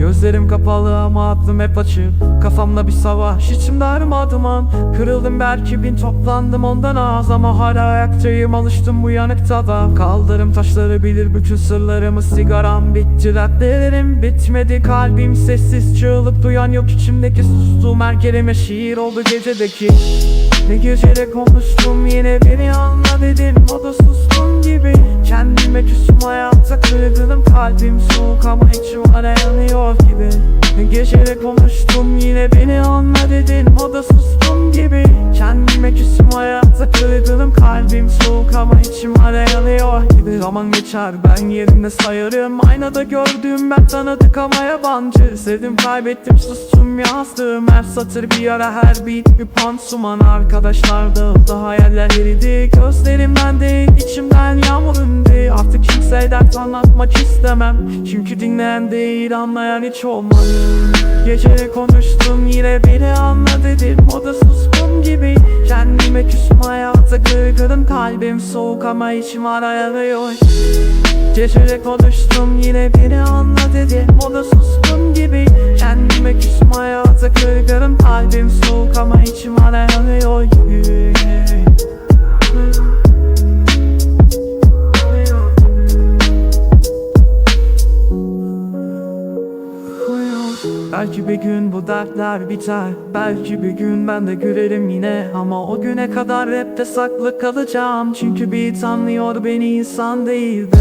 Gözlerim kapalı ama aklım hep açık. Kafamda bir savaş içimde arma duman. Kırıldım belki bin toplandım ondan az Ama hala ayaktayım alıştım bu yanıkta da Kaldırım taşları bilir bütün sırlarımı Sigaram bitti dertlerim bitmedi. Kalbim sessiz çığlık duyan yok içimdeki Sustuğum her kelime şiir oldu gecedeki. Ne gecede konuştum yine beni anla kırgınım Kalbim soğuk ama içim hala yanıyor gibi. Gecede konuştum yine beni anla dedin O da sustum gibi gibi Zaman geçer ben yerimde sayarım. Aynada gördüğüm ben tanıdık ama yabancı. Sevdim kaybettim sustum yazdığım Her satır bir yara her beat bir pansuman. Arkadaşlar dağıldı hayaller eridi. Gözlerimden değil içimden yağmur indi. Artık kimseye dert anlatmak istemem. Çünkü dinleyen değil anlayan hiç olmadı. Gece konuştum yine beni anla dedim O da sustum gibi. Kendime küstüm hayata kırgınım Kalbim soğuk ama içim hala yanıyor Gecede konuştum yine beni anla dedim O da sustum gibi Kendime küstüm hayata kırgınım Kalbim soğuk ama içim hala Belki bir gün bu dertler biter. Belki bir gün ben de gülerim yine. Ama o güne kadar rapte saklı kalacağım. Çünkü bir anlıyor beni insan değil de